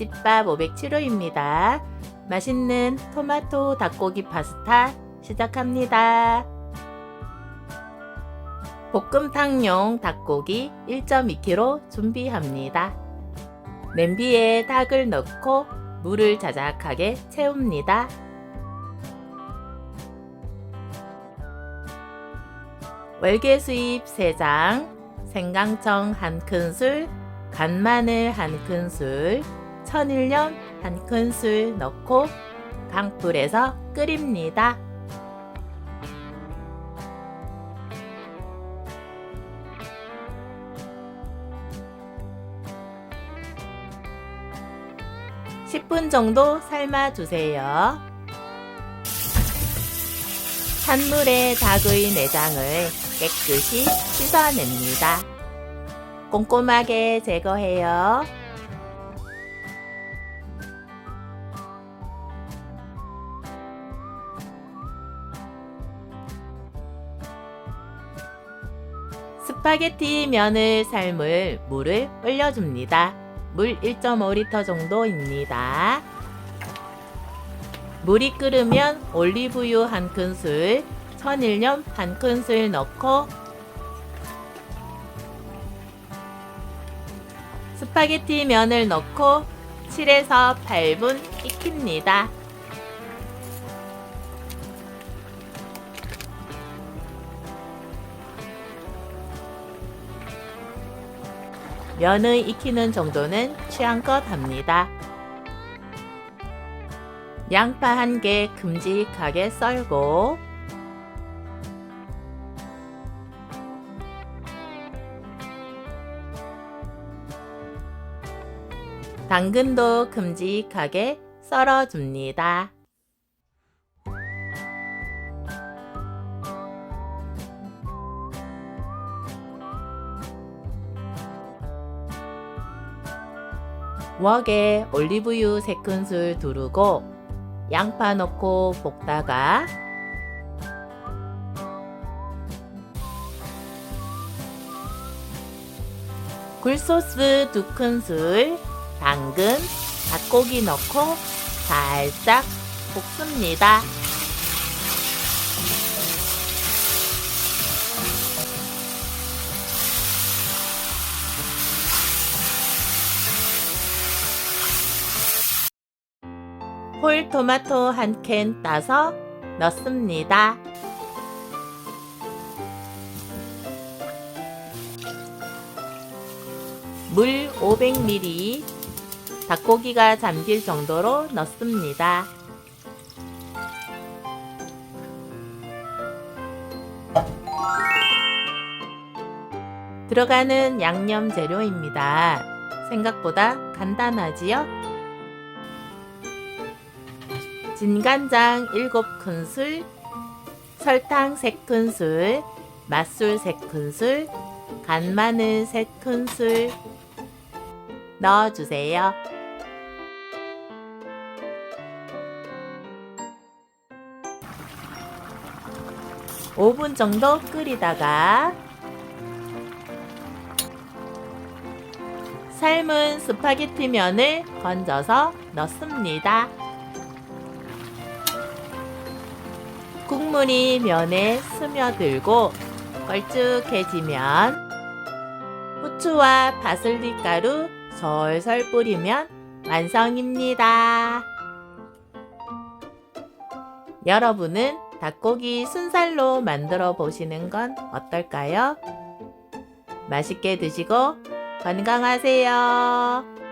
집밥 507호입니다. 맛있는 토마토 닭고기 파스타 시작합니다. 볶음탕용 닭고기 1.2kg 준비합니다. 냄비에 닭을 넣고 물을 자작하게 채웁니다. 월계 수잎 3장, 생강청 1큰술, 간마늘 1큰술, 천일염 1큰술 넣고 강불에서 끓입니다. (10분) 정도 삶아 주세요. 찬물에 닭의 내장을 깨끗이 씻어냅니다. 꼼꼼하게 제거해요. 스파게티 면을 삶을 물을 올려줍니다. 물 1.5리터 정도입니다. 물이 끓으면 올리브유 한 큰술, 천일염 한 큰술 넣고 스파게티 면을 넣고 7에서 8분 익힙니다. 면의 익히는 정도는 취향껏 합니다. 양파 한 개 큼직하게 썰고 당근도 큼직하게 썰어줍니다. 웍에 올리브유 3큰술 두르고 양파 넣고 볶다가 굴소스 2큰술, 당근, 닭고기 넣고 살짝 볶습니다. 홀 토마토 한 캔 따서 넣습니다. 물 500ml, 닭고기가 잠길 정도로 넣습니다. 들어가는 양념 재료입니다. 생각보다 간단하지요? 진간장 7큰술, 설탕 3큰술, 맛술 3큰술, 간마늘 3큰술 넣어주세요. (5분) 정도 끓이다가 삶은 스파게티 면을 건져서 넣습니다. 국물이 면에 스며들고 걸쭉해지면 후추와 바슬리 가루 솔솔 뿌리면 완성입니다. 여러분은 닭고기 순살로 만들어 보시는 건 어떨까요? 맛있게 드시고 건강하세요.